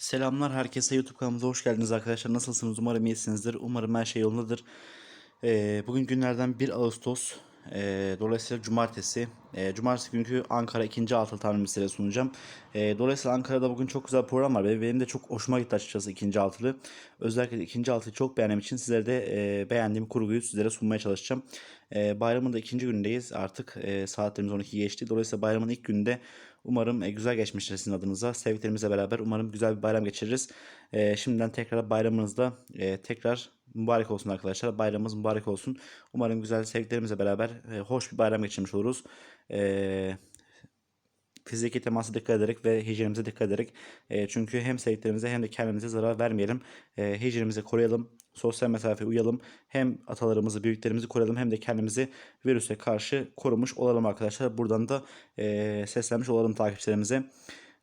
Selamlar herkese YouTube kanalımıza hoş geldiniz arkadaşlar. Nasılsınız? Umarım iyisinizdir. Umarım her şey yolundadır. Ee, bugün günlerden 1 Ağustos. Ee, dolayısıyla cumartesi. Ee, cumartesi günkü Ankara 2. altılı tahmin size sunacağım. Ee, dolayısıyla Ankara'da bugün çok güzel program var. Benim, de çok hoşuma gitti açıkçası 2. altılı. Özellikle 2. altıyı çok beğendiğim için sizlere de e, beğendiğim kurguyu sizlere sunmaya çalışacağım. Ee, bayramın da ikinci günündeyiz. Artık e, saatlerimiz 12 geçti. Dolayısıyla bayramın ilk gününde Umarım e, güzel geçmiştir sizin adınıza. Sevdiklerimizle beraber umarım güzel bir bayram geçiririz. E, şimdiden tekrar bayramınızda e, tekrar mübarek olsun arkadaşlar. Bayramımız mübarek olsun. Umarım güzel sevdiklerimizle beraber e, hoş bir bayram geçirmiş oluruz. E, fiziki temasa dikkat ederek ve hijyenimize dikkat ederek e, çünkü hem sevdiklerimize hem de kendimize zarar vermeyelim. E, hijyenimizi koruyalım. Sosyal mesafe uyalım. Hem atalarımızı, büyüklerimizi koruyalım hem de kendimizi virüse karşı korumuş olalım arkadaşlar. Buradan da e, seslenmiş olalım takipçilerimize.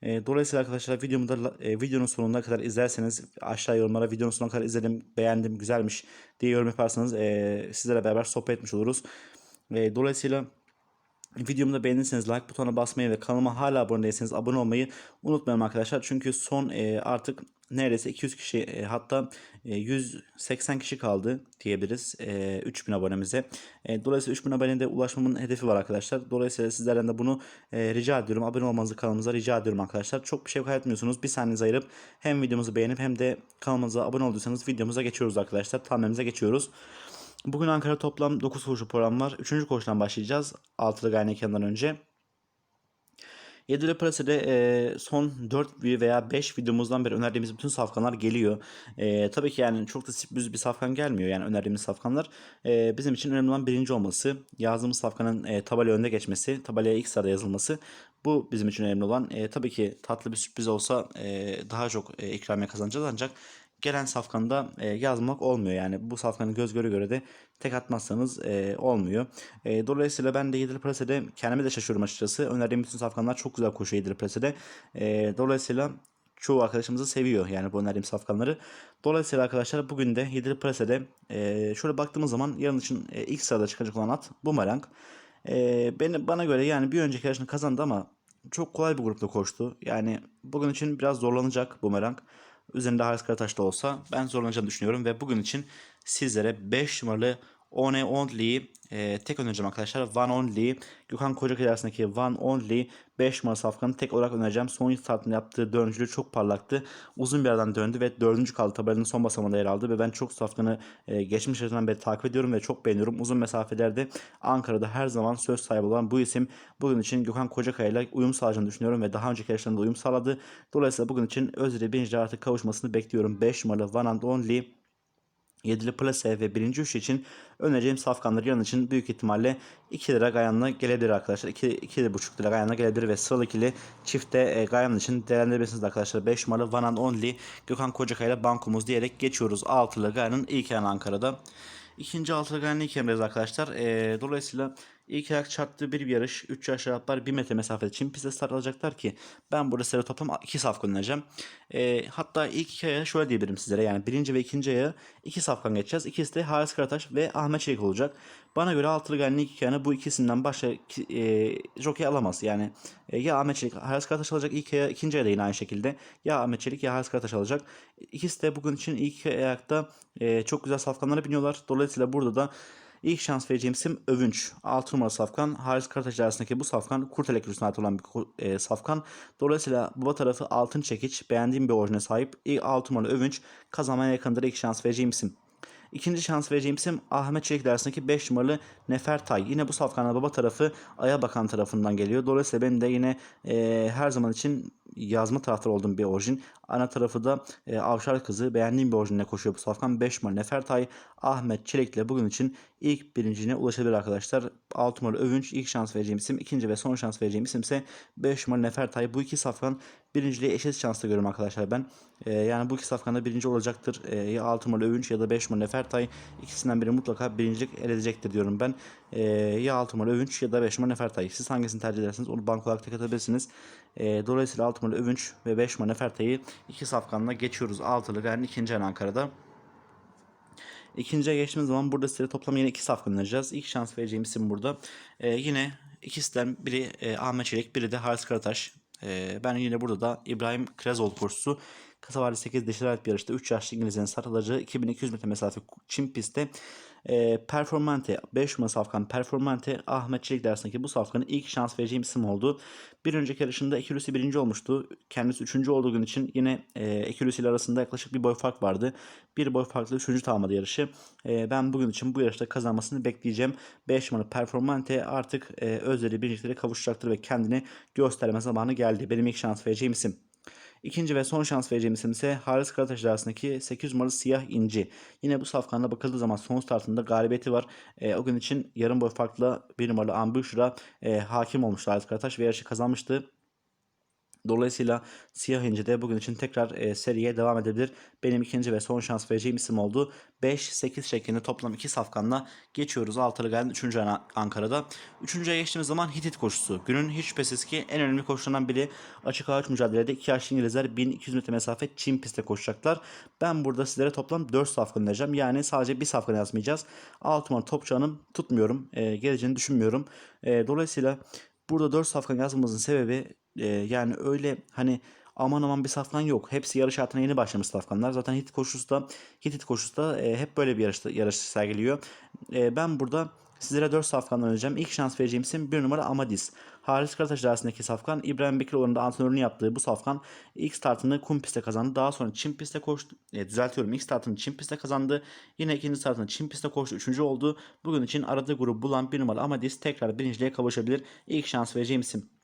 E, dolayısıyla arkadaşlar videomu da e, videonun sonuna kadar izlerseniz aşağı yorumlara videonun sonuna kadar izledim, beğendim, güzelmiş diye yorum yaparsanız e, sizlerle beraber sohbet etmiş oluruz. E, dolayısıyla Videomu da beğendiyseniz like butonuna basmayı ve kanalıma hala abone değilseniz abone olmayı unutmayın arkadaşlar. Çünkü son e, artık neredeyse 200 kişi e, hatta e, 180 kişi kaldı diyebiliriz e, 3000 abonemize. E, dolayısıyla 3000 abonede ulaşmamın hedefi var arkadaşlar. Dolayısıyla sizlerden de bunu e, rica ediyorum. Abone olmanızı kanalımıza rica ediyorum arkadaşlar. Çok bir şey kaybetmiyorsunuz. Bir saniyenizi ayırıp hem videomuzu beğenip hem de kanalımıza abone olduysanız videomuza geçiyoruz arkadaşlar. Tahminimize geçiyoruz. Bugün Ankara toplam 9 koşu program var. 3. koşudan başlayacağız. Altılı Gaynekan'dan önce. Yedili Palace'de e, son 4 veya 5 videomuzdan beri önerdiğimiz bütün safkanlar geliyor. E, tabii ki yani çok da sürpriz bir safkan gelmiyor yani önerdiğimiz safkanlar. E, bizim için önemli olan birinci olması. Yazdığımız safkanın e, tabela önde geçmesi, tabelaya ilk sırada yazılması. Bu bizim için önemli olan. E, tabii ki tatlı bir sürpriz olsa e, daha çok e, ikramiye kazanacağız ancak gelen safkanda e, yazmak olmuyor. Yani bu safkanı göz göre göre de tek atmazsanız e, olmuyor. E, dolayısıyla ben de Yedili Plase'de kendime de şaşırıyorum açıkçası. Önerdiğim bütün safkanlar çok güzel koşuyor Yedili Plase'de. E, dolayısıyla çoğu arkadaşımızı seviyor yani bu önerdiğim safkanları. Dolayısıyla arkadaşlar bugün de Yedili Plase'de e, şöyle baktığımız zaman yarın için e, ilk sırada çıkacak olan at Bumerang. E, beni, bana göre yani bir önceki yarışını kazandı ama çok kolay bir grupta koştu. Yani bugün için biraz zorlanacak Bumerang üzerinde Haris Karataş da olsa ben zorlanacağını düşünüyorum ve bugün için sizlere 5 numaralı One Only e, tek önereceğim arkadaşlar. One Only Gökhan Kocakaya arasındaki One Only 5 numara safkanı tek olarak önereceğim. Son startını yaptığı dördüncülüğü çok parlaktı. Uzun bir aradan döndü ve dördüncü kaldı. Tabelanın son basamında yer aldı ve ben çok safkanı e, geçmiş yaşından beri takip ediyorum ve çok beğeniyorum. Uzun mesafelerde Ankara'da her zaman söz sahibi olan bu isim bugün için Gökhan Kocakaya ile uyum sağlayacağını düşünüyorum ve daha önceki yarışlarında uyum sağladı. Dolayısıyla bugün için Özre birinci artık kavuşmasını bekliyorum. 5 numaralı One and Only Yedili plase ve birinci üç için önereceğim safkanlar yarın için büyük ihtimalle 2 lira gayanla gelebilir arkadaşlar. 2, 2,5 lira gayanla gelebilir ve sıralı ikili çifte e, gayan için değerlendirebilirsiniz arkadaşlar. 5 numaralı One and Only Gökhan Kocakaya ile bankomuz diyerek geçiyoruz. 6'lı gayanın ilk yanı Ankara'da. İkinci altılı gayanın ilk yanındayız arkadaşlar. E, dolayısıyla İlk ayak çarptığı bir yarış. 3 yaş atlar 1 metre mesafede Çin pistte start alacaklar ki ben burada size toplam 2 safkan önereceğim. E, hatta ilk iki ayağı şöyle diyebilirim sizlere. Yani birinci ve ikinci ayağı 2 safkan geçeceğiz. İkisi de Haris Karataş ve Ahmet Çelik olacak. Bana göre altılı gayenin ilk ayağını bu ikisinden başka e, jockey alamaz. Yani e, ya Ahmet Çelik, Haris Karataş alacak ilk ayağı, ikinci ayağı da yine aynı şekilde. Ya Ahmet Çelik ya Haris Karataş alacak. İkisi de bugün için ilk ayakta e, çok güzel safkanlara biniyorlar. Dolayısıyla burada da İlk şans vereceğim isim Övünç. 6 numara safkan. Haris Karataş arasındaki bu safkan Kurtelek Rüsü'ne ait olan bir e, safkan. Dolayısıyla baba tarafı altın çekiç. Beğendiğim bir orijine sahip. İlk 6 numaralı Övünç kazanmaya yakındır. İlk şans vereceğim isim. İkinci şans vereceğim isim Ahmet Çelik dersindeki 5 numaralı Nefertay. Yine bu safkanın baba tarafı Aya Bakan tarafından geliyor. Dolayısıyla benim de yine e, her zaman için yazma taraftarı olduğum bir orijin. Ana tarafı da e, Avşar Kızı. Beğendiğim bir orijinle koşuyor bu safkan. 5 numaralı Nefertay. Ahmet Çelik ile bugün için ilk birincine ulaşabilir arkadaşlar. 6 numaralı Övünç ilk şans vereceğim isim. ikinci ve son şans vereceğim isim ise 5 numaralı Nefertay. Bu iki safkan birinciliğe eşit şansla görüyorum arkadaşlar ben. E, yani bu iki safkanda birinci olacaktır. E, ya 6 numaralı Övünç ya da 5 numaralı Nefertay. ikisinden biri mutlaka birincilik elde edecektir diyorum ben. E, ya 6 numaralı Övünç ya da 5 numaralı Nefertay. Siz hangisini tercih edersiniz onu bank olarak tek atabilirsiniz. E, dolayısıyla 6 numaralı Övünç ve 5 numaralı Nefertay'ı iki safkanla geçiyoruz. Altılı yani ikinci en Ankara'da. İkinciye geçtiğimiz zaman burada size toplam yine iki safkan önereceğiz. İlk şans vereceğim isim burada. Ee, yine ikisinden biri e, Ahmet Çelik, biri de Haris Karataş. Ee, ben yine burada da İbrahim Krezoğlu koşusu. Kısa vadeli 8 dişiler ait bir yarışta 3 yaşlı İngilizlerin sarılacağı 2200 metre mesafe çim pistte e, Performante 5 numaralı safkan Performante Ahmet Çelik dersindeki bu safkanın ilk şans vereceğim isim oldu. Bir önceki yarışında Ekülüsü birinci olmuştu. Kendisi üçüncü olduğu gün için yine e, ile arasında yaklaşık bir boy fark vardı. Bir boy farklı üçüncü tamamladı yarışı. E, ben bugün için bu yarışta kazanmasını bekleyeceğim. 5 numaralı Performante artık e, özleri birinciliklere kavuşacaktır ve kendini gösterme zamanı geldi. Benim ilk şans vereceğim isim. İkinci ve son şans vereceğim isim ise Haris Karataş arasındaki 8 numaralı Siyah İnci. Yine bu safkanda bakıldığı zaman son startında galibiyeti var. E, o gün için yarım boy farklı bir numaralı Ambuşra e, hakim olmuştu Haris Karataş ve yarışı kazanmıştı. Dolayısıyla Siyah İnci de bugün için tekrar e, seriye devam edebilir. Benim ikinci ve son şans vereceğim isim oldu. 5-8 şeklinde toplam 2 safkanla geçiyoruz. Altılı geldi 3. ayına Ankara'da. 3. aya geçtiğimiz zaman Hitit koşusu. Günün hiç şüphesiz ki en önemli koşularından biri açık ağaç mücadelede 2 yaşlı İngilizler 1200 metre mesafe çim pistte koşacaklar. Ben burada sizlere toplam 4 safkan vereceğim. Yani sadece bir safkan yazmayacağız. 6 numara Topçu Hanım tutmuyorum. E, geleceğini düşünmüyorum. E, dolayısıyla burada 4 safkan yazmamızın sebebi e, yani öyle hani aman aman bir safkan yok. Hepsi yarış hayatına yeni başlamış safkanlar. Zaten Hitit koşusu da Hitit koşusu da e, hep böyle bir yarışta, yarış sergiliyor. E, ben burada sizlere 4 safkandan vereceğim. İlk şans vereceğim isim 1 numara Amadis. Haris Karataş arasındaki safkan İbrahim Bekiroğlu'nun da antrenörünü yaptığı bu safkan ilk startını kum pistte kazandı. Daha sonra çim pistte koştu. E, düzeltiyorum ilk startını çim pistte kazandı. Yine ikinci startını çim pistte koştu. Üçüncü oldu. Bugün için aradığı grubu bulan 1 numara Amadis tekrar birinciliğe kavuşabilir. İlk şans vereceğim isim.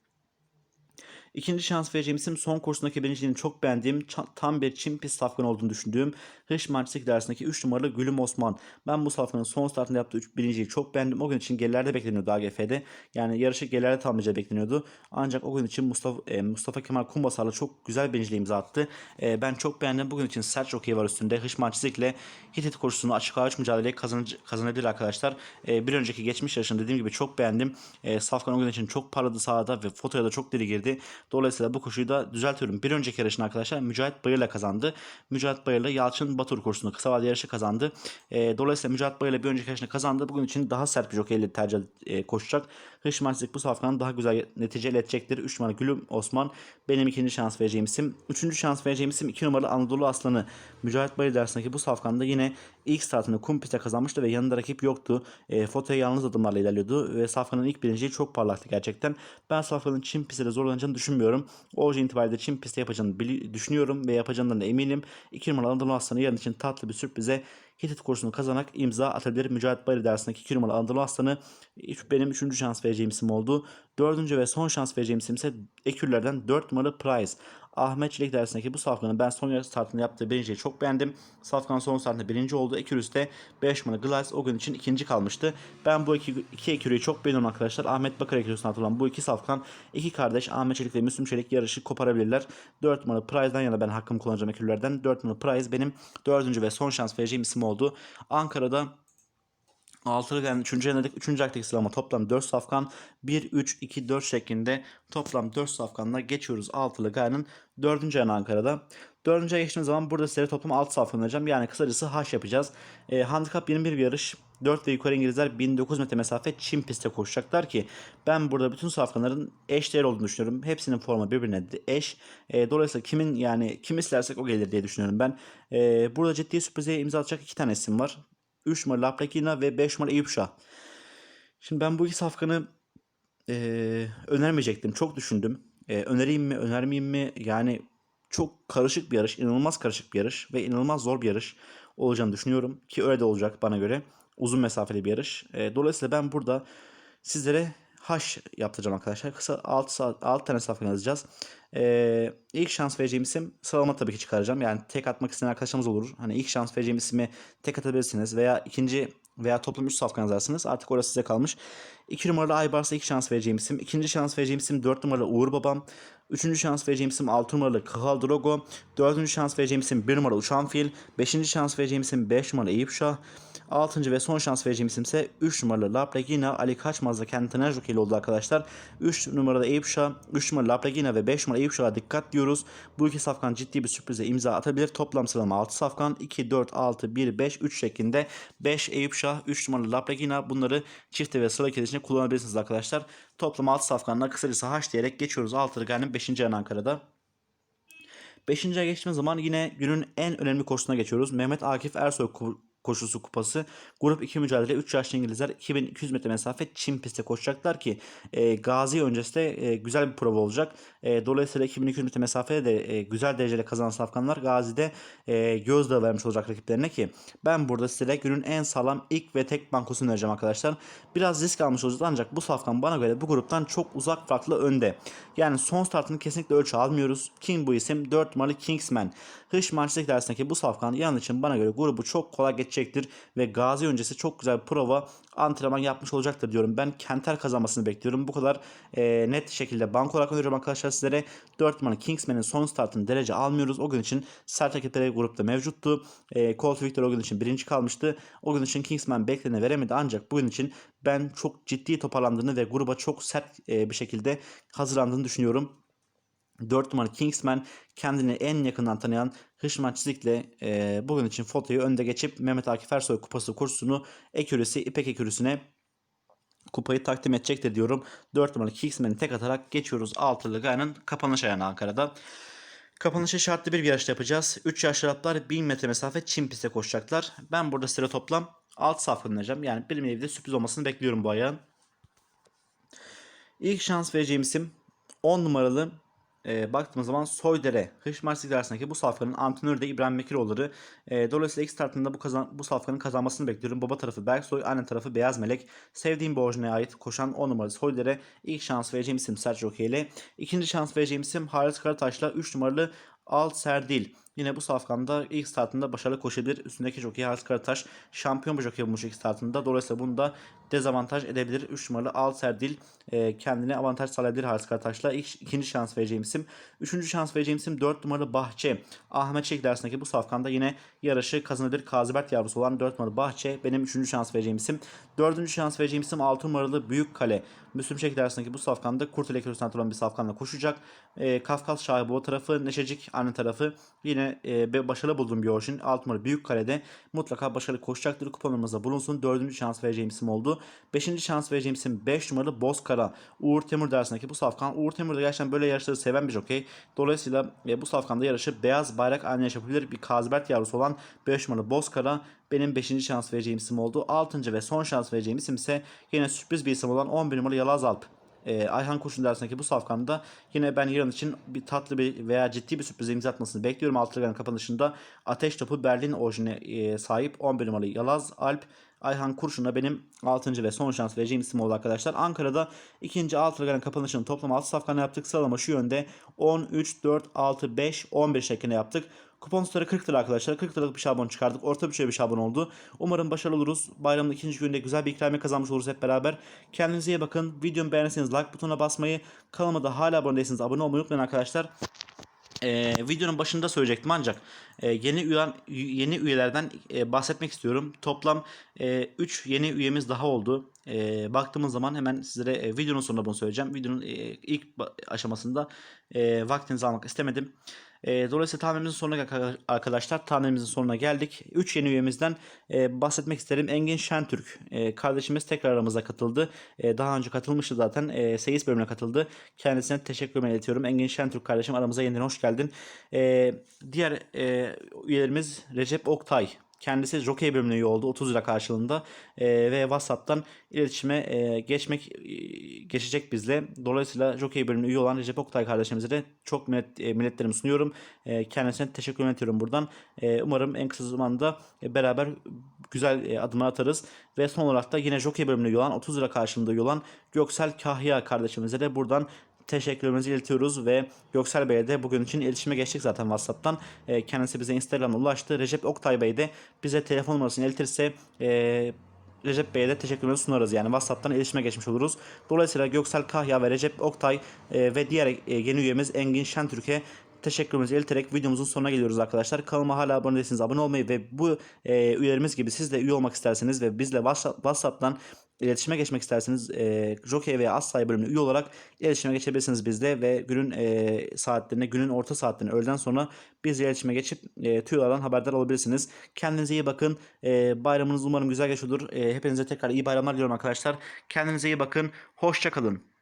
İkinci şans vereceğim isim son kursundaki birinciliğini çok beğendiğim tam bir çim pist safkan olduğunu düşündüğüm Hış Marçlık dersindeki 3 numaralı Gülüm Osman. Ben bu safkanın son startında yaptığı 3 birinciliği çok beğendim. O gün için gerilerde bekleniyordu AGF'de. Yani yarışı gerilerde tamamlayacağı bekleniyordu. Ancak o gün için Mustafa, e, Mustafa Kemal Kumbasar'la çok güzel birinciliği imza attı. E, ben çok beğendim. Bugün için sert jockey var üstünde. Hış ile Hitit koşusunu açık ağaç mücadeleyi kazan, kazanabilir arkadaşlar. E, bir önceki geçmiş yarışını dediğim gibi çok beğendim. E, Safkan o gün için çok parladı sahada ve fotoya da çok deli girdi. Dolayısıyla bu koşuyu da düzeltiyorum. Bir önceki yarışın arkadaşlar Mücahit Bayır'la kazandı. Mücahit Bayır'la Yalçın Batur kursunu kısa vadeli yarışı kazandı. E, dolayısıyla Mücahit Bayır'la bir önceki yarışını kazandı. Bugün için daha sert bir jockey ile tercih e, koşacak. Hış Marsik bu safkanın daha güzel netice iletecektir. 3 numaralı Gülüm Osman benim ikinci şans vereceğim isim. Üçüncü şans vereceğim isim 2 numaralı Anadolu Aslanı. Mücahit Bayır dersindeki bu safkanda yine ilk startını kum pistte kazanmıştı ve yanında rakip yoktu. E, fotoya yalnız adımlarla ilerliyordu ve safkanın ilk birinciliği çok parlaktı gerçekten. Ben safkanın Çin pistte zorlanacağını düşünmüyorum. Oje itibariyle Çin pistte yapacağını düşünüyorum ve yapacağından da eminim. 2 numaralı Anadolu Aslanı yarın için tatlı bir sürprize Hitit kursunu kazanarak imza atabilir. Mücahit Bayır dersindeki 2 numaralı Anadolu Aslanı benim 3. şans vereceğim isim oldu. 4. ve son şans vereceğim isim ise Ekürlerden 4 numaralı Prize. Ahmet Çelik dersindeki bu safkanın ben son startında yaptığı birinciyi çok beğendim. Safkan son startında birinci oldu. Ekürüs'te 5 numara Glass o gün için ikinci kalmıştı. Ben bu iki, iki Ekürü'yü çok beğeniyorum arkadaşlar. Ahmet Bakır Ekürüsü'ne atılan bu iki safkan iki kardeş Ahmet Çelik ve Müslüm Çelik yarışı koparabilirler. 4 numara Prize'den yana ben hakkımı kullanacağım Ekürülerden. 4 numara Prize benim dördüncü ve son şans vereceğim isim oldu. Ankara'da Altılı gelen 3. denedik. 3. aktaki sıralama toplam 4 safkan. 1, 3, 2, 4 şeklinde toplam 4 safkanla geçiyoruz. Altılı gayanın 4. ayına Ankara'da. 4. aya geçtiğimiz zaman burada sizlere toplam 6 safkan vereceğim. Yani kısacası haş yapacağız. E, handikap 21 bir yarış. 4 ve yukarı İngilizler 1900 metre mesafe çim pistte koşacaklar ki ben burada bütün safkanların eş değer olduğunu düşünüyorum. Hepsinin formu birbirine eş. E, dolayısıyla kimin yani kim istersek o gelir diye düşünüyorum ben. E, burada ciddi sürprize imza atacak iki tane isim var. 3 numara Laprakina ve 5 numara Eyüp Şah. Şimdi ben bu iki safkanı e, önermeyecektim. Çok düşündüm. E, önereyim mi, önermeyeyim mi? Yani çok karışık bir yarış, inanılmaz karışık bir yarış ve inanılmaz zor bir yarış olacağını düşünüyorum. Ki öyle de olacak bana göre. Uzun mesafeli bir yarış. E, dolayısıyla ben burada sizlere haş yaptıracağım arkadaşlar. Kısa 6, saat, 6 tane safkan yazacağız. Ee, ilk şans vereceğim isim sıralama tabii ki çıkaracağım. Yani tek atmak isteyen arkadaşlarımız olur. Hani ilk şans vereceğim ismi tek atabilirsiniz veya ikinci veya toplam 3 safkan yazarsınız. Artık orası size kalmış. 2 numaralı Aybars'a ilk şans vereceğim isim. İkinci şans vereceğim isim 4 numaralı Uğur Babam. Üçüncü şans vereceğim isim 6 numaralı Kıhal Drogo. Dördüncü şans vereceğim isim 1 numaralı Uçan Fil. Beşinci şans vereceğim isim 5 numaralı Eyüp Şah. Altıncı ve son şans vereceğim isim ise 3 numaralı Laplagina Ali Kaçmaz'la kendi tanıyan jockeyli oldu arkadaşlar. 3 numarada Eyüp Şah, 3 numaralı Laplagina ve 5 numaralı Eyüp Şah'a dikkat diyoruz. Bu iki safkan ciddi bir sürprize imza atabilir. Toplam sıralama 6 safkan 2, 4, 6, 1, 5, 3 şeklinde 5 Eyüp Şah, 3 numaralı Laplagina bunları çifte ve sıra kedisine kullanabilirsiniz arkadaşlar. Toplam 6 safkanla kısacası haş diyerek geçiyoruz. 6 Ligan'ın 5. yan Ankara'da. Beşinciye geçtiğimiz zaman yine günün en önemli koşusuna geçiyoruz. Mehmet Akif Ersoy koşusu kupası. Grup 2 mücadele 3 yaşlı İngilizler 2200 metre mesafe Çin pistte koşacaklar ki e, Gazi öncesi de e, güzel bir prova olacak. E, dolayısıyla 2200 metre mesafede de e, güzel derecede kazanan safkanlar Gazi'de e, gözdağı vermiş olacak rakiplerine ki ben burada size günün en sağlam ilk ve tek bankosunu vereceğim arkadaşlar. Biraz risk almış olacağız ancak bu safkan bana göre bu gruptan çok uzak farklı önde. Yani son startını kesinlikle ölçü almıyoruz. Kim bu isim? 4 numaralı Kingsman. Hış maçlık dersindeki bu safkan yan için bana göre grubu çok kolay geçecektir ve Gazi öncesi çok güzel bir prova antrenman yapmış olacaktır diyorum. Ben Kenter kazanmasını bekliyorum. Bu kadar e, net şekilde bank olarak öneriyorum arkadaşlar sizlere. 4 numaralı Kingsman'in son startını derece almıyoruz. O gün için sert rakipleri grupta mevcuttu. E, Colt Victor o gün için birinci kalmıştı. O gün için Kingsman beklene veremedi ancak bugün için ben çok ciddi toparlandığını ve gruba çok sert e, bir şekilde hazırlandığını düşünüyorum. 4 numaralı Kingsman kendini en yakından tanıyan Hışman Çizik'le e, bugün için fotoyu önde geçip Mehmet Akif Ersoy kupası kursunu ekürüsü İpek ekürüsüne kupayı takdim edecektir diyorum. 4 numaralı Kingsman'i tek atarak geçiyoruz altılı gayanın kapanış ayağına Ankara'da. Kapanışı şartlı bir yarışta yapacağız. 3 yaşlı Araplar 1000 metre mesafe Çin piste koşacaklar. Ben burada size toplam 6 safkan önereceğim. Yani bir nevi de sürpriz olmasını bekliyorum bu ayağın. İlk şans vereceğim isim 10 numaralı e, baktığımız zaman Soydere, Hışmar arasındaki bu safkanın antrenörü de İbrahim Mekiroğulları. E, dolayısıyla ilk startında bu, kazan, bu safkanın kazanmasını bekliyorum. Baba tarafı Berksoy, anne tarafı Beyaz Melek. Sevdiğim orijinale ait koşan 10 numaralı Soydere. İlk şans vereceğim isim Sergio ile. İkinci şans vereceğim isim Haris Karataş'la 3 numaralı Al Serdil. Yine bu safkanda ilk startında başarılı koşabilir. Üstündeki jockey Haris Karataş şampiyon bir jockey bulmuş ilk startında. Dolayısıyla bunu da dezavantaj edebilir. 3 numaralı Al Serdil e, kendine avantaj sağlayabilir Haris Karataş'la. İlk, ikinci şans vereceğim isim. Üçüncü şans vereceğim isim 4 numaralı Bahçe. Ahmet Çelik dersindeki bu safkanda yine yarışı kazanabilir. Kazibert yavrusu olan 4 numaralı Bahçe benim üçüncü şans vereceğim isim. Dördüncü şans vereceğim isim 6 numaralı Büyük Kale. Müslüm Çelik dersindeki bu safkanda Kurt Elektrosan olan bir safkanla koşacak. E, Kafkas Şahibi o tarafı, Neşecik anne tarafı. Yine e, başarılı bulduğum bir orijin. 6 numaralı Büyük Kale'de mutlaka başarılı koşacaktır. Kuponumuzda bulunsun. Dördüncü şans vereceğim isim oldu. Beşinci şans vereceğim isim 5 numaralı Bozkara. Uğur Temur dersindeki bu safkan. Uğur Temur da gerçekten böyle yarışları seven bir jockey. Dolayısıyla e, bu safkanda yarışı beyaz bayrak haline yapabilir. Bir Kazibert yavrusu olan 5 numaralı Bozkara benim 5. şans vereceğim isim oldu. 6. ve son şans vereceğim isim ise yine sürpriz bir isim olan 11 numaralı Yalaz Alp. Ee, Ayhan Kurşun dersindeki bu safkanda yine ben yarın için bir tatlı bir veya ciddi bir sürpriz imza atmasını bekliyorum. Altılı kapanışında Ateş Topu Berlin orijine e, sahip 11 numaralı Yalaz Alp Ayhan Kurşun'a benim 6. ve son şans vereceğim isim oldu arkadaşlar. Ankara'da ikinci Altılı kapanışının toplam 6 safkanı yaptık. Sıralama şu yönde 10, 3, 4, 6, 5, 11 şeklinde yaptık. Kupon tutarı 40 lira arkadaşlar. 40 liralık bir şablon çıkardık. Orta bütçeli bir şablon oldu. Umarım başarılı oluruz. Bayramın ikinci gününde güzel bir ikramiye kazanmış oluruz hep beraber. Kendinize iyi bakın. Videomu beğenirseniz like butonuna basmayı, kanalıma da hala abone değilseniz abone olmayı unutmayın arkadaşlar. Ee, videonun başında söyleyecektim ancak e, yeni üye, yeni üyelerden e, bahsetmek istiyorum. Toplam 3 e, yeni üyemiz daha oldu. E, baktığımız zaman hemen sizlere e, videonun sonunda bunu söyleyeceğim. Videonun e, ilk aşamasında e, vaktinizi almak istemedim. E, dolayısıyla tahminimizin sonuna arkadaşlar. Tahminimizin sonuna geldik. 3 yeni üyemizden e, bahsetmek isterim. Engin Şentürk e, kardeşimiz tekrar aramıza katıldı. E, daha önce katılmıştı zaten. E, seyis bölümüne katıldı. Kendisine teşekkür iletiyorum. Engin Şentürk kardeşim aramıza yeniden hoş geldin. E, diğer e, üyelerimiz Recep Oktay. Kendisi Jockey bölümüne üye oldu 30 lira karşılığında e, ve WhatsApp'tan iletişime e, geçmek e, geçecek bizle. Dolayısıyla Jockey bölümüne üye olan Recep Oktay kardeşimize de çok millet, e, milletlerimi sunuyorum. E, kendisine teşekkür ediyorum buradan. E, umarım en kısa zamanda e, beraber güzel e, adımlar atarız. Ve son olarak da yine Jockey bölümüne üye olan 30 lira karşılığında üye olan Göksel Kahya kardeşimize de buradan teşekkürlerimizi iletiyoruz ve Göksel Bey'e de bugün için iletişime geçtik zaten WhatsApp'tan. E, kendisi bize Instagram'dan ulaştı. Recep Oktay Bey de bize telefon numarasını iletirse e, Recep Bey'e de teşekkürlerimi sunarız. Yani WhatsApp'tan iletişime geçmiş oluruz. Dolayısıyla Göksel Kahya ve Recep Oktay e, ve diğer e, yeni üyemiz Engin Şentürk'e teşekkürümüzü ileterek videomuzun sonuna geliyoruz arkadaşlar. Kanalıma hala abone değilseniz abone olmayı ve bu e, üyelerimiz gibi siz de üye olmak isterseniz ve bizle WhatsApp'tan iletişime geçmek isterseniz e, Jockey veya Assay bölümüne üye olarak iletişime geçebilirsiniz bizle ve günün e, saatlerine, günün orta saatlerine öğleden sonra bizle iletişime geçip e, tüyolardan haberdar olabilirsiniz. Kendinize iyi bakın. E, bayramınız umarım güzel geçiyordur. E, hepinize tekrar iyi bayramlar diliyorum arkadaşlar. Kendinize iyi bakın. Hoşçakalın.